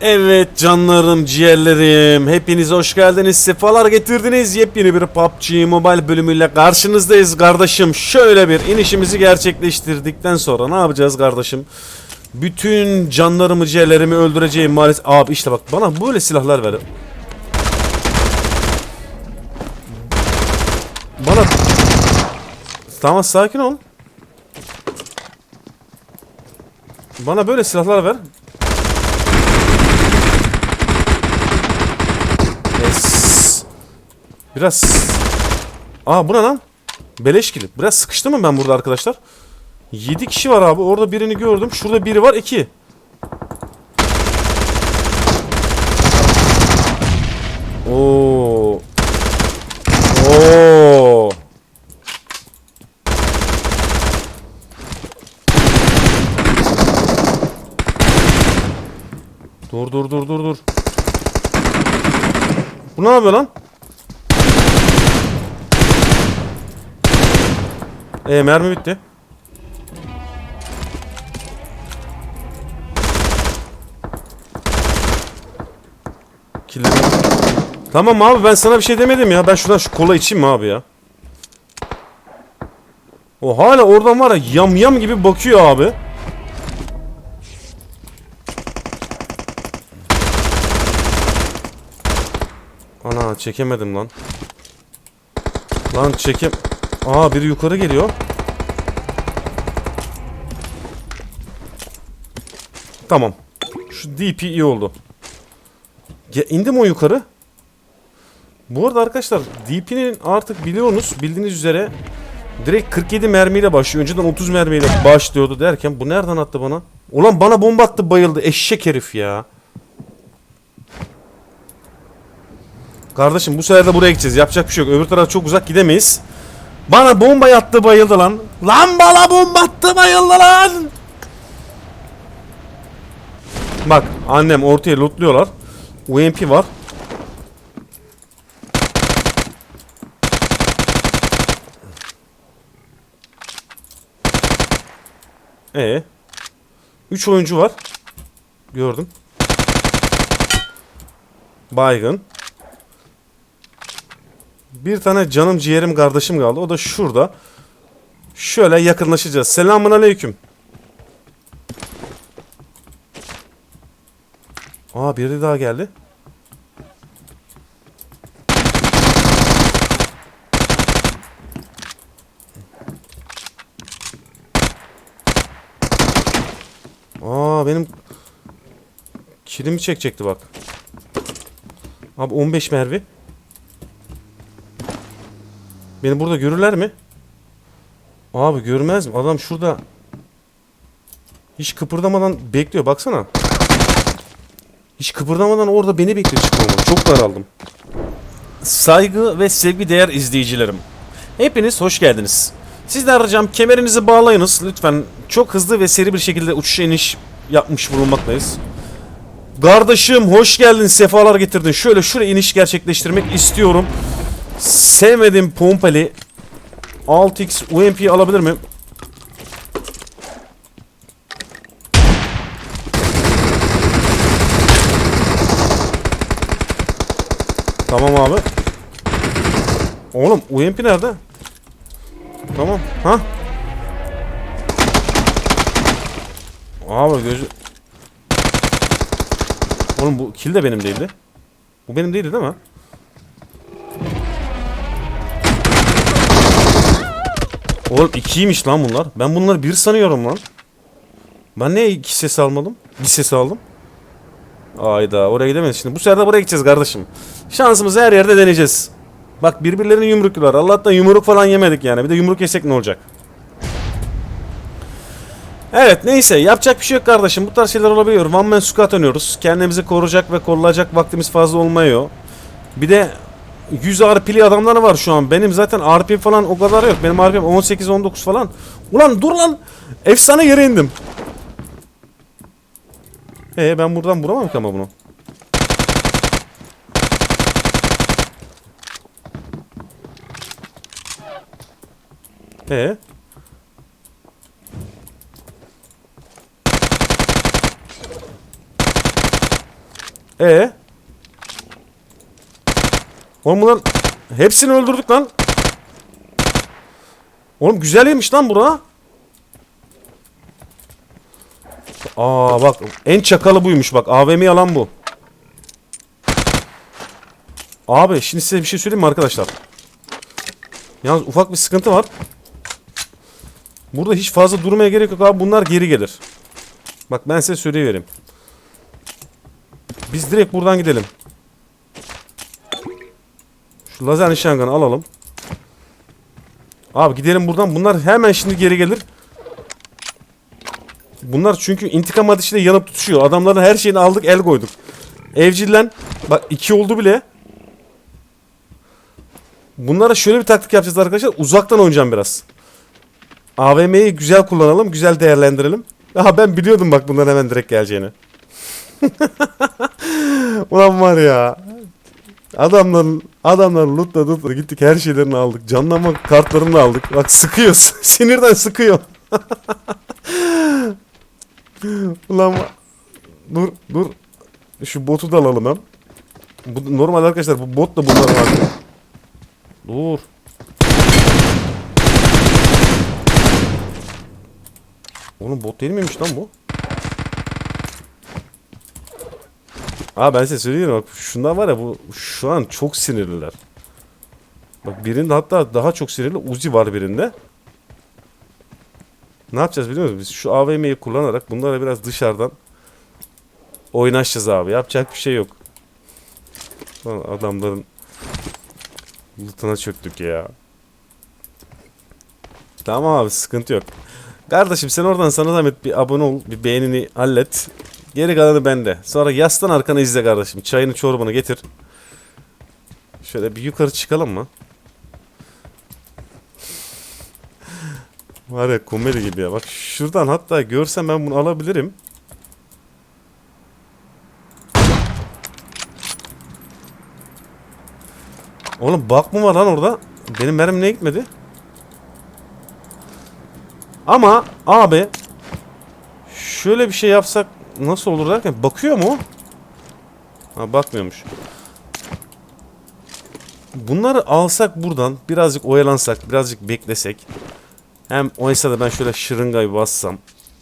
Evet canlarım, ciğerlerim. Hepiniz hoş geldiniz. Sefalar getirdiniz. Yepyeni bir PUBG Mobile bölümüyle karşınızdayız kardeşim. Şöyle bir inişimizi gerçekleştirdikten sonra ne yapacağız kardeşim? Bütün canlarımı, ciğerlerimi öldüreceğim maalesef. Abi işte bak bana böyle silahlar ver. Bana... Tamam sakin ol. Bana böyle silahlar ver. Biraz... Aa bu ne lan? Beleş kilit. Biraz sıkıştı mı ben burada arkadaşlar? 7 kişi var abi. Orada birini gördüm. Şurada biri var. 2. Oo. Oo. Dur dur dur dur dur. Bu ne yapıyor lan? E mermi bitti. Killeri. Tamam abi ben sana bir şey demedim ya. Ben şuradan şu kola içeyim mi abi ya? O hala oradan var ya yam yam gibi bakıyor abi. Ana çekemedim lan. Lan çekem... Aa biri yukarı geliyor. Tamam. Şu DP iyi oldu. Ya indim o yukarı. Bu arada arkadaşlar DP'nin artık biliyorsunuz bildiğiniz üzere direkt 47 mermiyle başlıyor. Önceden 30 mermiyle başlıyordu derken bu nereden attı bana? Ulan bana bomba attı bayıldı eşek herif ya. Kardeşim bu sefer de buraya gideceğiz. Yapacak bir şey yok. Öbür taraf çok uzak gidemeyiz. Bana bomba yattı bayıldı lan. Lan bana bomba attı bayıldı lan. Bak annem ortaya lootluyorlar. UMP var. E 3 oyuncu var. Gördüm. Baygın. Bir tane canım ciğerim kardeşim kaldı. O da şurada. Şöyle yakınlaşacağız. Selamun aleyküm. Aa biri daha geldi. Aa benim kilimi çekecekti bak. Abi 15 mervi. Beni burada görürler mi? Abi görmez mi? Adam şurada hiç kıpırdamadan bekliyor baksana. Hiç kıpırdamadan orada beni bekliyor çıkmamı. Çok daraldım. Saygı ve sevgi değer izleyicilerim. Hepiniz hoş geldiniz. Sizden ricam kemerinizi bağlayınız lütfen. Çok hızlı ve seri bir şekilde uçuşa iniş yapmış bulunmaktayız. Kardeşim hoş geldin sefalar getirdin. Şöyle şuraya iniş gerçekleştirmek istiyorum. Sevmedim pompalı 6x UMP alabilir miyim? Tamam abi. Oğlum UMP nerede? Tamam. Ha? Abi gözü... Oğlum bu kill de benim değildi. Bu benim değildi değil mi? Oğlum ikiymiş lan bunlar. Ben bunları bir sanıyorum lan. Ben niye iki ses almadım? Bir ses aldım. Ayda oraya gidemeyiz şimdi. Bu sefer de buraya gideceğiz kardeşim. Şansımızı her yerde deneyeceğiz. Bak birbirlerini yumruklular. Allah'tan yumruk falan yemedik yani. Bir de yumruk yesek ne olacak? Evet neyse yapacak bir şey yok kardeşim. Bu tarz şeyler olabiliyor. One man squat oynuyoruz. Kendimizi koruyacak ve koruyacak vaktimiz fazla olmuyor. Bir de 100 RP'li adamlar var şu an. Benim zaten RP falan o kadar yok. Benim RP'm 18-19 falan. Ulan dur lan. Efsane yere indim. Ee ben buradan vuramam ki ama bunu. Ee? E Oğlum bunlar hepsini öldürdük lan. Oğlum güzel yemiş lan bura. Aa bak en çakalı buymuş bak. AVM'yi alan bu. Abi şimdi size bir şey söyleyeyim mi arkadaşlar? Yalnız ufak bir sıkıntı var. Burada hiç fazla durmaya gerek yok abi. Bunlar geri gelir. Bak ben size söyleyivereyim. Biz direkt buradan gidelim. Şu lazer nişangını alalım. Abi gidelim buradan. Bunlar hemen şimdi geri gelir. Bunlar çünkü intikam ateşiyle yanıp tutuşuyor. Adamların her şeyini aldık el koyduk. Evcillen. Bak iki oldu bile. Bunlara şöyle bir taktik yapacağız arkadaşlar. Uzaktan oynayacağım biraz. AVM'yi güzel kullanalım. Güzel değerlendirelim. Aha ben biliyordum bak bundan hemen direkt geleceğini. Ulan var ya. Adamların adamların lootla lootla gittik her şeylerini aldık. Canlanma kartlarını aldık. Bak sıkıyor. Sinirden sıkıyor. Ulan dur dur. Şu botu da alalım hem. Bu, normal arkadaşlar bu bot da bunlar var. Dur. Oğlum bot değil miymiş lan bu? Aa ben size söyleyeyim bak şunlar var ya bu şu an çok sinirliler. Bak birinde hatta daha çok sinirli Uzi var birinde. Ne yapacağız biliyor musunuz? Biz şu AVM'yi kullanarak bunlara biraz dışarıdan oynaşacağız abi. Yapacak bir şey yok. Adamların lootuna çöktük ya. Tamam abi sıkıntı yok. Kardeşim sen oradan sana zahmet bir abone ol, bir beğenini hallet. Geri kalanı bende. Sonra yaslan arkana izle kardeşim. Çayını çorbanı getir. Şöyle bir yukarı çıkalım mı? Var ya komedi gibi ya. Bak şuradan hatta görsem ben bunu alabilirim. Oğlum bak mı var lan orada? Benim mermim ne gitmedi? Ama abi şöyle bir şey yapsak nasıl olur derken bakıyor mu? Ha bakmıyormuş. Bunları alsak buradan birazcık oyalansak birazcık beklesek hem o esnada ben şöyle şırıngayı bassam.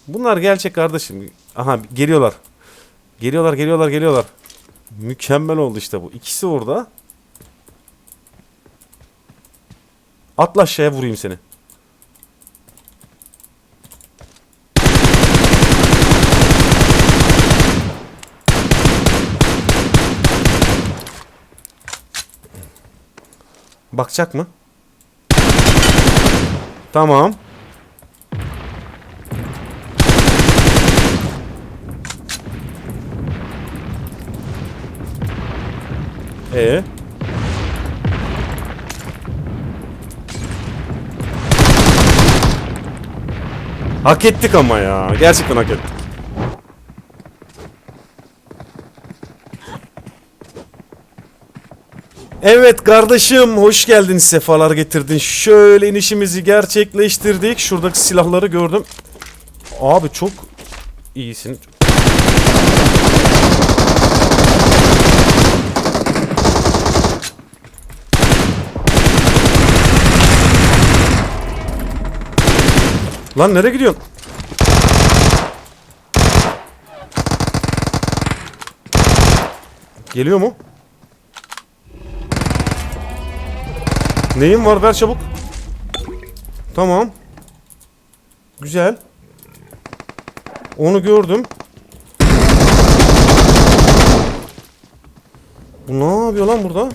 Bunlar gerçek kardeşim. Aha geliyorlar. Geliyorlar geliyorlar geliyorlar. Mükemmel oldu işte bu. İkisi orada. Atla aşağıya vurayım seni. Bakacak mı? Tamam. E Hak ettik ama ya. Gerçekten hak ettik. Evet kardeşim hoş geldin sefalar getirdin. Şöyle inişimizi gerçekleştirdik. Şuradaki silahları gördüm. Abi çok iyisin. Lan nereye gidiyorsun? Geliyor mu? Neyin var ver çabuk. Tamam. Güzel. Onu gördüm. Bu ne yapıyor lan burada?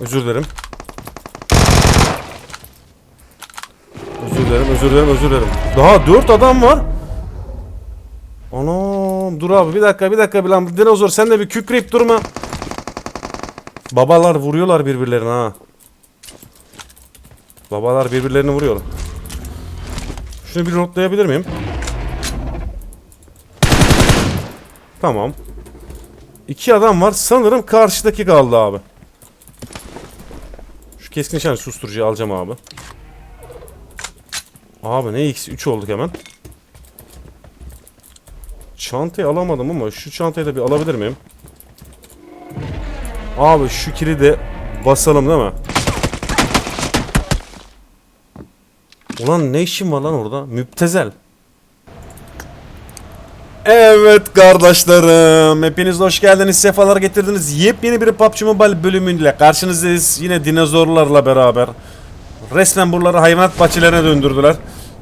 Özür dilerim. Özür dilerim, özür dilerim, özür dilerim. Daha dört adam var. Dur abi bir dakika bir dakika bir lan dinozor sen de bir kükreyip durma. Babalar vuruyorlar birbirlerine ha. Babalar birbirlerini vuruyor. Şunu bir notlayabilir miyim? Tamam. İki adam var. Sanırım karşıdaki kaldı abi. Şu keskin nişan susturucuyu alacağım abi. Abi ne x 3 olduk hemen. Çantayı alamadım ama şu çantayı da bir alabilir miyim? Abi şu kili de basalım değil mi? Ulan ne işim var lan orada? Müptezel. Evet kardeşlerim. Hepiniz hoş geldiniz. Sefalar getirdiniz. Yepyeni bir PUBG Mobile bölümüyle karşınızdayız. Yine dinozorlarla beraber. Resmen buraları hayvanat bahçelerine döndürdüler.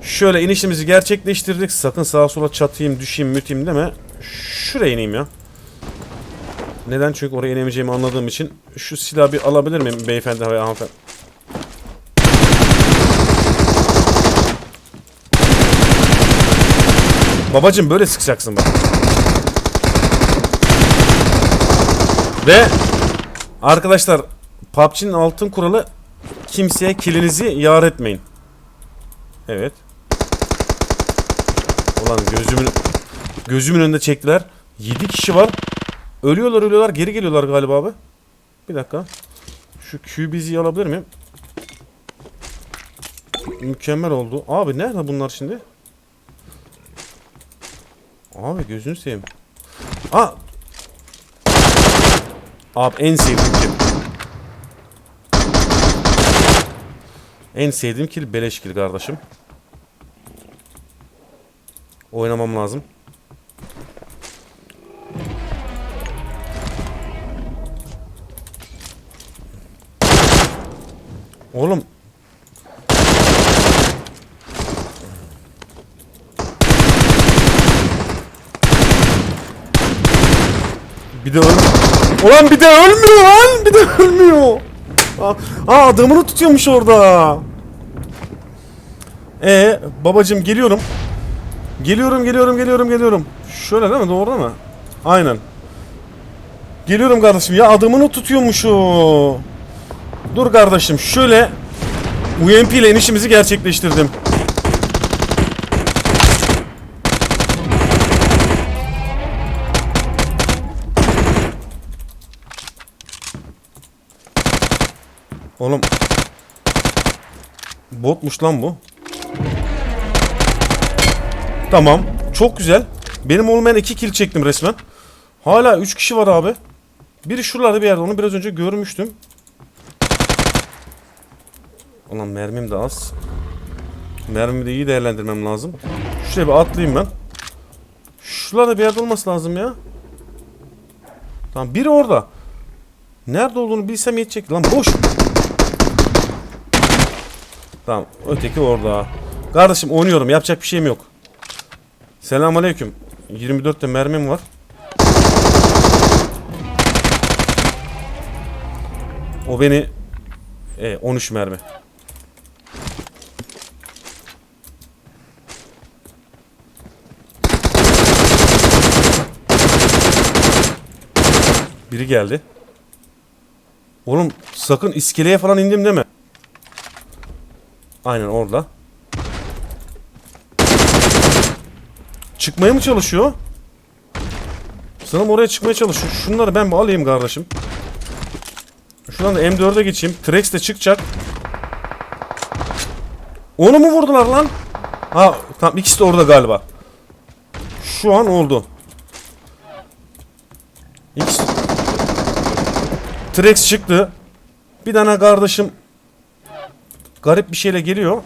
Şöyle inişimizi gerçekleştirdik. Sakın sağa sola çatayım, düşeyim, müteyim deme. Şuraya ineyim ya. Neden? Çünkü oraya inemeyeceğimi anladığım için. Şu silahı bir alabilir miyim beyefendi ve hanımefendi? Babacım böyle sıkacaksın bak. Ve arkadaşlar PUBG'nin altın kuralı kimseye kilinizi yar etmeyin. Evet. Ulan gözümün gözümün önünde çektiler. 7 kişi var. Ölüyorlar ölüyorlar geri geliyorlar galiba abi. Bir dakika. Şu QBZ'yi alabilir miyim? Mükemmel oldu. Abi nerede bunlar şimdi? Abi gözünü seveyim. Aa! Abi en sevdiğim kill. En sevdiğim kill beleş kill kardeşim. Oynamam lazım. Oğlum Bir de öl... Ulan bir de ölmüyor lan! Bir de ölmüyor! Aa, aa adamını tutuyormuş orada. Ee babacım geliyorum. Geliyorum geliyorum geliyorum geliyorum. Şöyle değil mi? Doğru mi? Aynen. Geliyorum kardeşim. Ya adamını tutuyormuş o. Dur kardeşim. Şöyle UMP ile inişimizi gerçekleştirdim. Oğlum. Botmuş lan bu. Tamam. Çok güzel. Benim olmayan iki kill çektim resmen. Hala 3 kişi var abi. Biri şuralarda bir yerde. Onu biraz önce görmüştüm. Ulan mermim de az. Mermimi de iyi değerlendirmem lazım. Şuraya bir atlayayım ben. Şuralarda bir yerde olması lazım ya. Tamam biri orada. Nerede olduğunu bilsem yetecek. Lan boş. Tamam öteki orada. Kardeşim oynuyorum yapacak bir şeyim yok. Selamünaleyküm. 24'te mermim var. O beni e, 13 mermi. Biri geldi. Oğlum sakın iskeleye falan indim deme. Aynen orada. Çıkmaya mı çalışıyor? Sanırım oraya çıkmaya çalışıyor. Şunları ben bir alayım kardeşim. Şuradan da M4'e geçeyim. Trex de çıkacak. Onu mu vurdular lan? Ha tamam ikisi de orada galiba. Şu an oldu. İkisi... Trex çıktı. Bir tane kardeşim garip bir şeyle geliyor.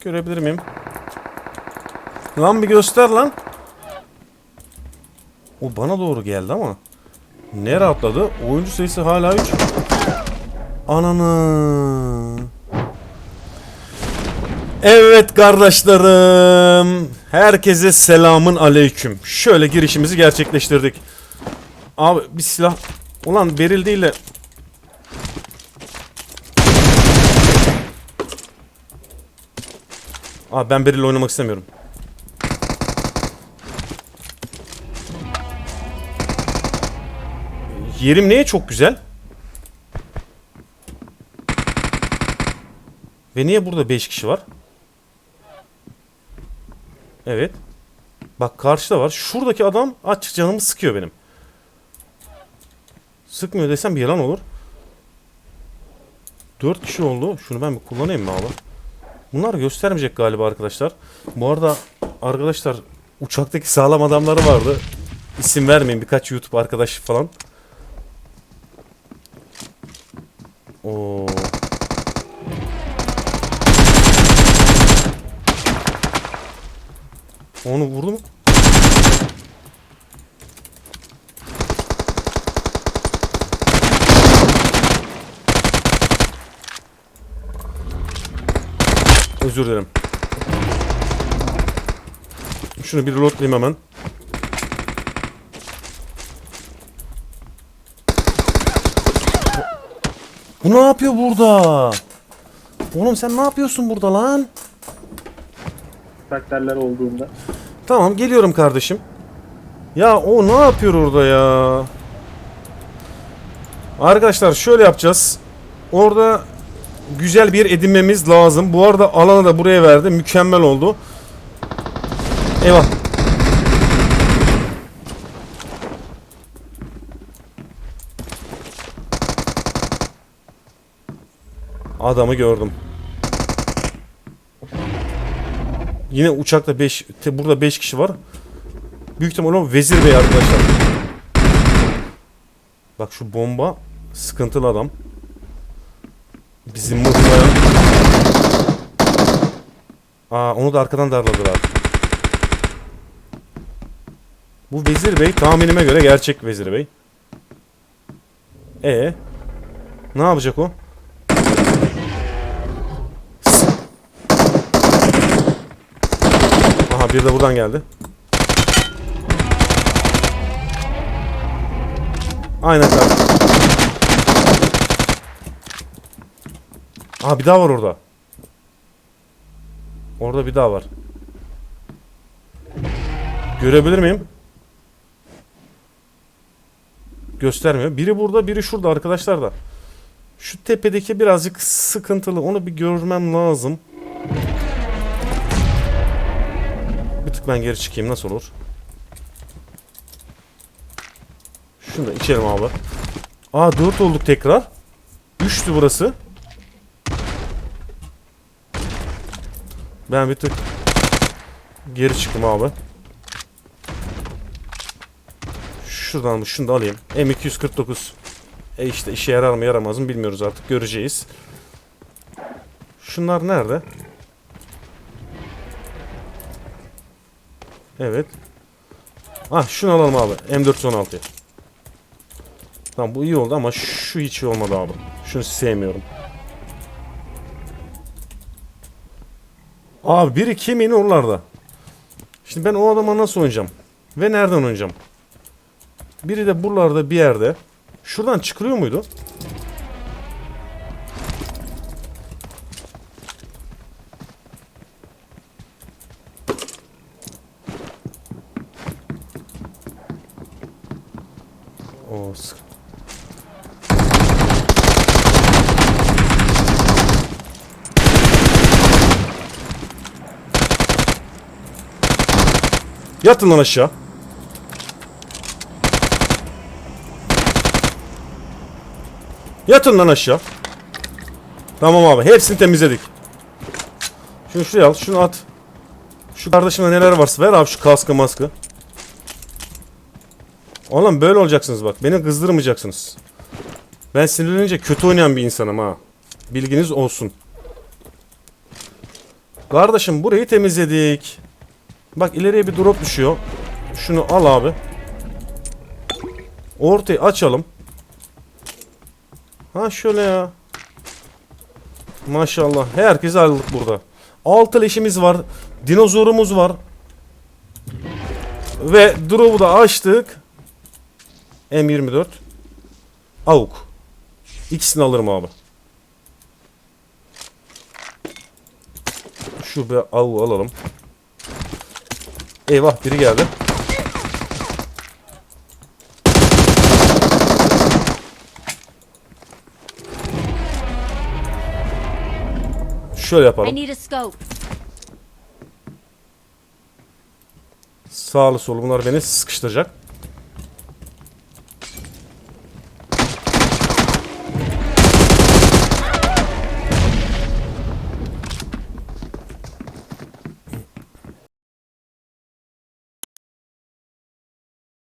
Görebilir miyim? Lan bir göster lan. O bana doğru geldi ama. Nere atladı? Oyuncu sayısı hala 3. Ananı. Evet kardeşlerim. Herkese selamın aleyküm. Şöyle girişimizi gerçekleştirdik. Abi bir silah. Ulan beril değil de. Abi ben beril oynamak istemiyorum. Yerim neye çok güzel? Ve niye burada 5 kişi var? Evet. Bak karşıda var. Şuradaki adam açık canımı sıkıyor benim. Sıkmıyor desem bir yalan olur. 4 kişi oldu. Şunu ben bir kullanayım mı abi? Bunlar göstermeyecek galiba arkadaşlar. Bu arada arkadaşlar uçaktaki sağlam adamları vardı. İsim vermeyin birkaç YouTube arkadaş falan. Oo. Onu vurdu mu? Özür dilerim. Şunu bir reloadlayayım hemen. Bu ne yapıyor burada? Oğlum sen ne yapıyorsun burada lan? karakterler olduğunda. Tamam geliyorum kardeşim. Ya o ne yapıyor orada ya? Arkadaşlar şöyle yapacağız. Orada güzel bir edinmemiz lazım. Bu arada alanı da buraya verdi. Mükemmel oldu. Eyvah. Adamı gördüm. Yine uçakta 5 burada 5 kişi var. Büyük ihtimalle o Vezir Bey arkadaşlar. Bak şu bomba sıkıntılı adam. Bizim muhtemelen Aa onu da arkadan darladılar. Bu Vezir Bey tahminime göre gerçek Vezir Bey. E ne yapacak o? Aha bir de buradan geldi. Aynen kardeşim. Aha bir daha var orada. Orada bir daha var. Görebilir miyim? Göstermiyor. Biri burada, biri şurada arkadaşlar da. Şu tepedeki birazcık sıkıntılı. Onu bir görmem lazım. Bir tık ben geri çıkayım nasıl olur? Şunu da içelim abi. Aa 4 olduk tekrar. 3'tü burası. Ben bir tık geri çıktım abi. Şuradan şunu da alayım. M249. E işte işe yarar mı yaramaz mı bilmiyoruz artık göreceğiz. Şunlar nerede? Evet. Ah şunu alalım abi. M416'yı. Tamam bu iyi oldu ama şu hiç iyi olmadı abi. Şunu sevmiyorum. Abi biri kimin oralarda. Şimdi ben o adama nasıl oynayacağım? Ve nereden oynayacağım? Biri de buralarda bir yerde. Şuradan çıkılıyor muydu? O sık. Yatın lan aşağı. Yatın lan aşağı. Tamam abi hepsini temizledik. Şunu şuraya al şunu at. Şu kardeşimde neler varsa ver abi şu kaskı maskı. Oğlum böyle olacaksınız bak. Beni kızdırmayacaksınız. Ben sinirlenince kötü oynayan bir insanım ha. Bilginiz olsun. Kardeşim burayı temizledik. Bak ileriye bir drop düşüyor. Şunu al abi. Ortayı açalım. Ha şöyle ya. Maşallah. Herkes aldık burada. Altı leşimiz var. Dinozorumuz var. Ve drop'u da açtık. M24. Avuk. İkisini alırım abi. Şu bir avuğu alalım. Eyvah biri geldi. Şöyle yapalım. Sağlı solu bunlar beni sıkıştıracak.